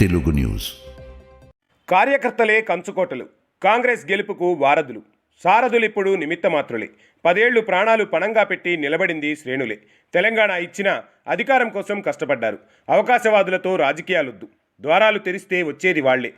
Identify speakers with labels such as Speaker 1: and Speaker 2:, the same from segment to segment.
Speaker 1: Telugu news.
Speaker 2: కార్యకర్తలే కంచుకోటలు కాంగ్రెస్ గెలుపుకు వారధులు. సారథులిప్పుడు నిమిత్తమాత్రులే. పదేళ్ళు ప్రాణాలు పణంగా పెట్టి నిలబడింది శ్రేణులే. తెలంగాణ ఇచ్చిన అధికారం కోసం కష్టపడ్డారు. అవకాశవాదులతో రాజకీయాలొద్దు. ద్వారాలు తెరిస్తే వచ్చేది వాళ్ళే.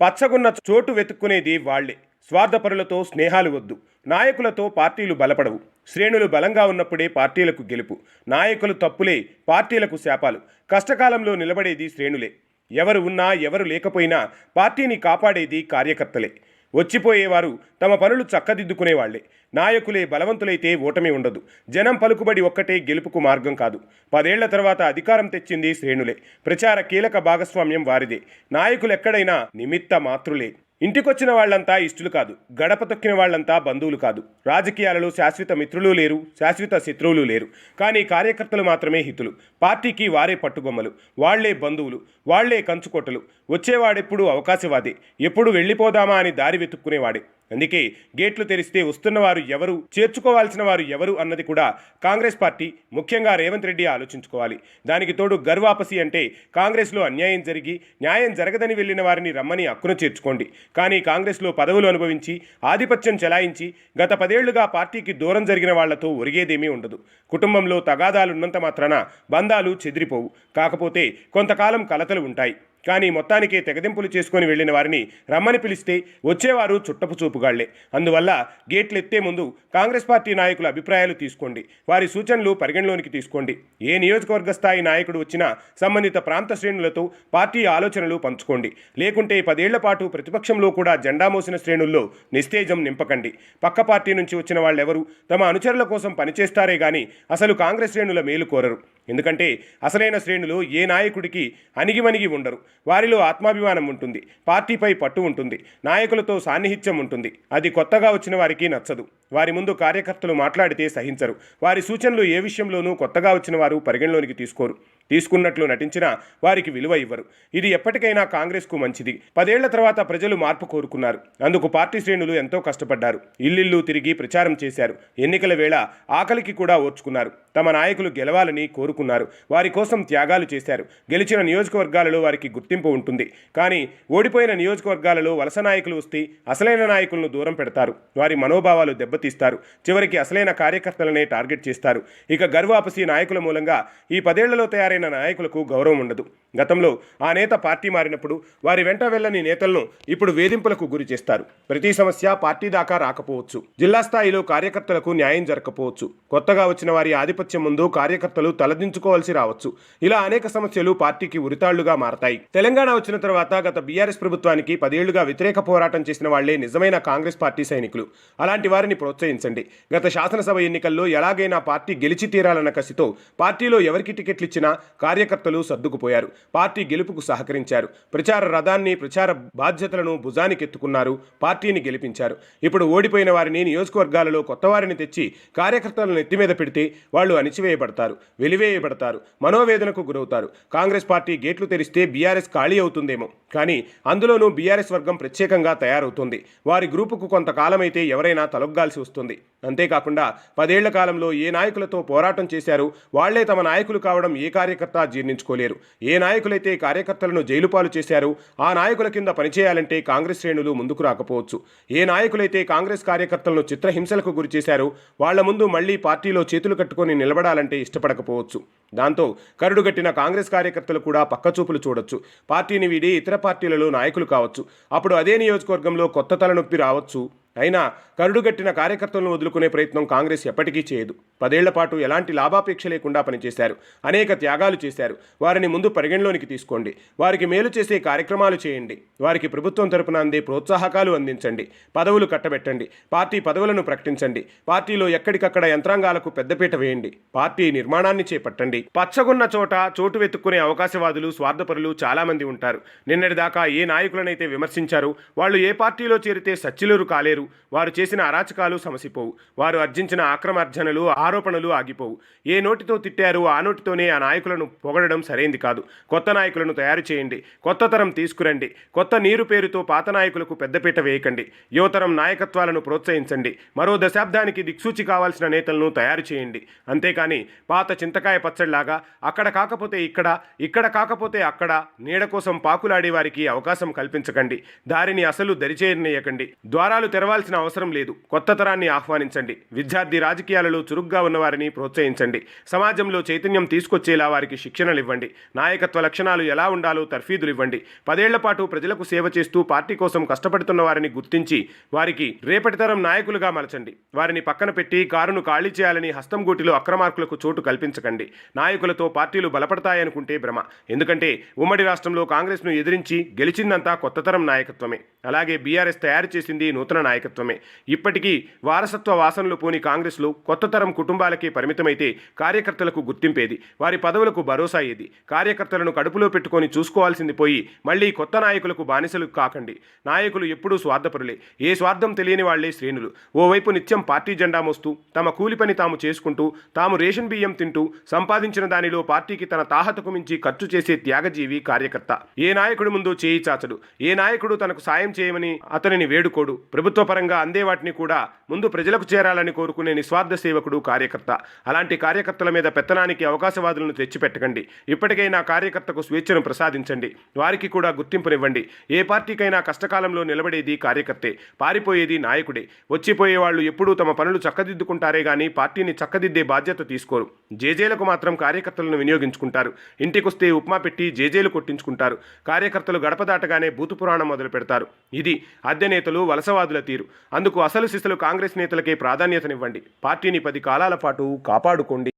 Speaker 2: పచ్చగున్న చోటు వెతుక్కునేది వాళ్ళే. స్వార్థపరులతో స్నేహాలు వద్దు. నాయకులతో పార్టీలు బలపడవు. శ్రేణులు బలంగా ఉన్నప్పుడే పార్టీలకు గెలుపు. నాయకులు తప్పులే పార్టీలకు శాపాలు. కష్టకాలంలో నిలబడేది శ్రేణులే. ఎవరు ఉన్నా ఎవరు లేకపోయినా పార్టీని కాపాడేది కార్యకర్తలే. వచ్చిపోయేవారు తమ పనులు చక్కదిద్దుకునేవాళ్ళే. నాయకులే బలవంతులైతే ఓటమి ఉండదు. జనం పలుకుబడి ఒక్కటే గెలుపుకు మార్గం కాదు. పదేళ్ళ తర్వాత అధికారం తెచ్చింది శ్రేణులే. ప్రచార కీలక భాగస్వామ్యం వారిదే. నాయకులెక్కడైనా నిమిత్త మాతృలే. ఇంటికొచ్చిన వాళ్ళంతా ఇష్టలు కాదు గడప తొక్కిన వాళ్ళంతా బంధువులు కాదు. రాజకీయాలలో శాశ్వత మిత్రులు లేరు శాశ్వత శత్రువులు లేరు. కానీ కార్యకర్తలు మాత్రమే హితులు. పార్టీకి వారే పట్టుగొమ్మలు. వాళ్ళే బంధువులు వాళ్ళే కంచుకోటలు. వచ్చేవాడెప్పుడు అవకాశవాదే. ఎప్పుడు వెళ్ళిపోదామా అని దారి వెతుక్కునేవాడే. అందుకే గేట్లు తెరిస్తే వస్తున్నవారు ఎవరు చేర్చుకోవాల్సిన వారు ఎవరు అన్నది కూడా కాంగ్రెస్ పార్టీ ముఖ్యంగా రేవంత్ రెడ్డి ఆలోచించుకోవాలి. దానికి తోడు గర్వాపసి అంటే కాంగ్రెస్లో అన్యాయం జరిగి న్యాయం జరగదని వెళ్ళిన వారిని రమ్మని అక్కున చేర్చుకోండి. కానీ కాంగ్రెస్లో పదవులు అనుభవించి ఆధిపత్యం చెలాయించి గత పదేళ్ళుగా పార్టీకి దూరం జరిగిన వాళ్ళతో ఒరిగేదేమీ ఉండదు. కుటుంబంలో తగాదాలున్నంత మాత్రాన బంధాలు చెదిరిపోవు. కాకపోతే కొంతకాలం కలతలు ఉంటాయి. కానీ మొత్తానికే తెగదింపులు చేసుకొని వెళ్ళిన వారిని రమ్మని పిలిస్తే వచ్చేవారు చుట్టపు చూపుగాళ్ళే. అందువల్ల గేట్లు ఎత్తే ముందు కాంగ్రెస్ పార్టీ నాయకుల అభిప్రాయాలు తీసుకోండి. వారి సూచనలు పరిగణలోనికి తీసుకోండి. ఏ నియోజకవర్గ స్థాయి నాయకుడు వచ్చినా సంబంధిత ప్రాంత శ్రేణులతో పార్టీ ఆలోచనలు పంచుకోండి. లేకుంటే పదేళ్ళ పాటు ప్రతిపక్షంలో కూడా జెండా మోసిన శ్రేణుల్లో నిస్తేజం నింపకండి. పక్క పార్టీ నుంచి వచ్చిన వాళ్ళెవరూ తమ అనుచరుల కోసం పనిచేస్తారే గాని అసలు కాంగ్రెస్ శ్రేణుల మేలు కోరరు. ఎందుకంటే అసలైన శ్రేణులు ఏ నాయకుడికి అణిగిమణిగి ఉండరు. వారిలో ఆత్మాభిమానం ఉంటుంది. పార్టీపై పట్టు ఉంటుంది. నాయకులతో సాన్నిహిత్యం ఉంటుంది. అది కొత్తగా వచ్చిన వారికి నచ్చదు. వారి ముందు కార్యకర్తలు మాట్లాడితే సహించరు. వారి సూచనలు ఏ విషయంలోనూ కొత్తగా వచ్చిన వారు పరిగణలోనికి తీసుకోరు. తీసుకున్నట్లు నటించినా వారికి విలువ ఇవ్వరు. ఇది ఎప్పటికైనా కాంగ్రెస్కు మంచిది. పదేళ్ళ తర్వాత ప్రజలు మార్పు కోరుకున్నారు. అందుకు పార్టీ శ్రేణులు ఎంతో కష్టపడ్డారు. ఇల్లిల్లు తిరిగి ప్రచారం చేశారు. ఎన్నికల వేళ ఆకలికి కూడా ఓర్చుకున్నారు. తమ నాయకులు గెలవాలని కోరుకున్నారు. వారి కోసం త్యాగాలు చేశారు. గెలిచిన నియోజకవర్గాలలో వారికి గుర్తింపు ఉంటుంది. కానీ ఓడిపోయిన నియోజకవర్గాలలో వలస నాయకులు వస్తే అసలైన నాయకులను దూరం పెడతారు. వారి మనోభావాలు దెబ్బతీస్తారు. చివరికి అసలైన కార్యకర్తలనే టార్గెట్ చేస్తారు. ఇక గర్వాపసి నాయకుల మూలంగా ఈ పదేళ్ళలో తయారైన నాయకులకు గౌరవం ఉండదు. గతంలో ఆ నేత పార్టీ మారినప్పుడు వారి వెంట వెళ్ళని నేతలను ఇప్పుడు వేధింపులకు గురి చేస్తారు. ప్రతి సమస్య పార్టీ దాకా రాకపోవచ్చు. జిల్లా స్థాయిలో కార్యకర్తలకు న్యాయం జరగకపోవచ్చు. కొత్తగా వచ్చిన వారి ఆధిపత్యం ముందు కార్యకర్తలు తలదించుకోవాల్సి రావచ్చు. ఇలా అనేక సమస్యలు పార్టీకి ఉరితాళ్ళుగా మారతాయి. తెలంగాణ వచ్చిన తర్వాత గత బీఆర్ఎస్ ప్రభుత్వానికి పదేళ్ళుగా వ్యతిరేక పోరాటం చేసిన వాళ్ళే నిజమైన కాంగ్రెస్ పార్టీ సైనికులు. అలాంటి వారిని ప్రోత్సహించండి. గత శాసనసభ ఎన్నికల్లో ఎలాగైనా పార్టీ గెలిచి తీరాలన్న కసితో పార్టీలో ఎవరికి టికెట్లు ఇచ్చినా కార్యకర్తలు సర్దుకుపోయారు. పార్టీ గెలుపుకు సహకరించారు. ప్రచార రథాన్ని ప్రచార బాధ్యతలను భుజానికెత్తుకున్నారు. పార్టీని గెలిపించారు. ఇప్పుడు ఓడిపోయిన వారిని నియోజకవర్గాలలో కొత్త వారిని తెచ్చి కార్యకర్తలను నెత్తి మీద పెడితే వాళ్ళు అణిచివేయబడతారు వెలివేయబడతారు మనోవేదనకు గురవుతారు. కాంగ్రెస్ పార్టీ గేట్లు తెరిస్తే బీఆర్ఎస్ ఖాళీ అవుతుందేమో. కానీ అందులోనూ బీఆర్ఎస్ వర్గం ప్రత్యేకంగా తయారవుతుంది. వారి గ్రూపుకు కొంతకాలమైతే ఎవరైనా తలొగ్గాల్సి వస్తుంది. అంతేకాకుండా పదేళ్ళ కాలంలో ఏ నాయకులతో పోరాటం చేశారో వాళ్ళే తమ నాయకులు కావడం ఏ కార్యకర్త జీర్ణించుకోలేరు. ఏ నాయకులైతే కార్యకర్తలను జైలుపాలు చేశారో ఆ నాయకుల కింద పనిచేయాలంటే కాంగ్రెస్ శ్రేణులు ముందుకు రాకపోవచ్చు. ఏ నాయకులైతే కాంగ్రెస్ కార్యకర్తలను చిత్రహింసలకు గురి చేశారో వాళ్ళ ముందు మళ్ళీ పార్టీలో చేతులు కట్టుకొని నిలబడాలంటే ఇష్టపడకపోవచ్చు. దాంతో కరుడుగట్టిన కాంగ్రెస్ కార్యకర్తలు కూడా పక్కచూపులు చూడొచ్చు. పార్టీని వీడి ఇతర పార్టీలలో నాయకులు కావచ్చు. అప్పుడు అదే నియోజకవర్గంలో కొత్త తలనొప్పి రావచ్చు. అయినా కరుడుగట్టిన కార్యకర్తలను వదులుకునే ప్రయత్నం కాంగ్రెస్ ఎప్పటికీ చేయదు. పదేళ్ళ పాటు ఎలాంటి లాభాపేక్ష లేకుండా పనిచేశారు. అనేక త్యాగాలు చేశారు. వారిని ముందు పరిగణలోనికి తీసుకోండి. వారికి మేలు చేసే కార్యక్రమాలు చేయండి. వారికి ప్రభుత్వం తరపున అందే ప్రోత్సాహకాలు అందించండి. పదవులు కట్టబెట్టండి. పార్టీ పదవులను ప్రకటించండి. పార్టీలో ఎక్కడికక్కడ యంత్రాంగాలకు పెద్దపీట వేయండి. పార్టీ నిర్మాణాన్ని చేపట్టండి. పచ్చగున్న చోట చోటు వెతుక్కునే అవకాశవాదులు స్వార్థపరులు చాలామంది ఉంటారు. నిన్నటిదాకా ఏ నాయకులనైతే విమర్శించారో వాళ్ళు ఏ పార్టీలో చేరితే సచ్చిలురు కాలేరు? వారు చేసిన అరాచకాలు సమసిపోవు. వారు అర్జించిన ఆక్రమార్జనలు ఆరోపణలు ఆగిపోవు. ఏ నోటితో తిట్టారో ఆ నోటితోనే ఆ నాయకులను పొగడడం సరైంది కాదు. కొత్త నాయకులను తయారు చేయండి. కొత్త తరం తీసుకురండి. కొత్త నీరు పేరుతో పాత నాయకులకు పెద్దపీట వేయకండి. యువతరం నాయకత్వాలను ప్రోత్సహించండి. మరో దశాబ్దానికి దిక్సూచి కావాల్సిన నేతలను తయారు చేయండి. అంతేకాని పాత చింతకాయ పచ్చడిలాగా అక్కడ కాకపోతే ఇక్కడ ఇక్కడ కాకపోతే అక్కడ నీడ కోసం పాకులాడే వారికి అవకాశం కల్పించకండి. దారిని అసలు దరిచేయనీయకండి ద్వారాలు తెరవాల్సిన అవసరం లేదు. కొత్త తరాన్ని ఆహ్వానించండి. విద్యార్థి రాజకీయాలలో చురుగ్గా ఉన్నవారిని ప్రోత్సహించండి. సమాజంలో చైతన్యం తీసుకొచ్చేలా వారికి శిక్షణలు ఇవ్వండి నాయకత్వ లక్షణాలు ఎలా ఉండాలో తర్ఫీదులు ఇవ్వండి పదేళ్ళ పాటు ప్రజలకు సేవ చేస్తూ పార్టీ కోసం కష్టపడుతున్న వారిని గుర్తించి వారికి రేపటి తరం నాయకులుగా మలచండి. వారిని పక్కన పెట్టి కారును ఖాళీ చేయాలని హస్తంగూటిలో అక్రమార్కులకు చోటు కల్పించకండి. నాయకులతో పార్టీలు బలపడతాయనుకుంటే భ్రమ. ఎందుకంటే ఉమ్మడి రాష్ట్రంలో కాంగ్రెస్ను ఎదిరించి గెలిచిందంతా కొత్త తరం నాయకత్వమే. అలాగే బీఆర్ఎస్ తయారు చేసింది నూతన నాయకత్వమే. ఇప్పటికీ వారసత్వ వాసనలు పోని కాంగ్రెస్లో కొత్త తరం కుటుంబాలకే పరిమితమైతే కార్యకర్తలకు గుర్తింపేది వారి పదవులకు భరోసా ఏది కార్యకర్తలను కడుపులో పెట్టుకొని చూసుకోవాల్సింది పోయి మళ్ళీ కొత్త నాయకులకు బానిసలు కాకండి. నాయకులు ఎప్పుడూ స్వార్థపరులే. ఏ స్వార్థం తెలియని వాళ్ళే శ్రేణులు. ఓవైపు నిత్యం పార్టీ జెండా మోస్తూ తమ కూలి పని తాము చేసుకుంటూ తాము రేషన్ బియ్యం తింటూ సంపాదించిన దానిలో పార్టీకి తన తాహతకు మించి ఖర్చు చేసే త్యాగజీవి కార్యకర్త. ఏ నాయకుడు ముందు చేయి చాచడు. ఏ నాయకుడు తనకు సాయం చేయమని అతనిని వేడుకోడు. ప్రభుత్వ పరంగా అందే వాటిని కూడా ముందు ప్రజలకు చేరాలని కోరుకునే నిస్వార్థ సేవకుడు కార్యకర్త. అలాంటి కార్యకర్తల మీద పెత్తనానికి అవకాశవాదులను తెచ్చిపెట్టకండి. ఇప్పటికైనా కార్యకర్తకు స్వేచ్ఛను ప్రసాదించండి. వారికి కూడా గుర్తింపునివ్వండి. ఏ పార్టీకైనా కష్టకాలంలో నిలబడేది కార్యకర్తే. పారిపోయేది నాయకుడే. వచ్చిపోయే వాళ్ళు ఎప్పుడూ తమ పనులు చక్కదిద్దుకుంటారే కానీ పార్టీని చక్కదిద్దే బాధ్యత తీసుకోరు. జేజేలకు మాత్రం కార్యకర్తలను వినియోగించుకుంటారు. ఇంటికొస్తే ఉప్మా పెట్టి జేజేలు కొట్టించుకుంటారు. కార్యకర్తలు గడప దాటగానే భూతపురాణం మొదలు పెడతారు ఇది అద్దె నేతలు వలసవాదుల తీరు. అందుకు అసలు సిసలు కాంగ్రెస్ నేతలకే ప్రాధాన్యతనివ్వండి. పార్టీని పది కాలాల పాటు కాపాడుకోండి.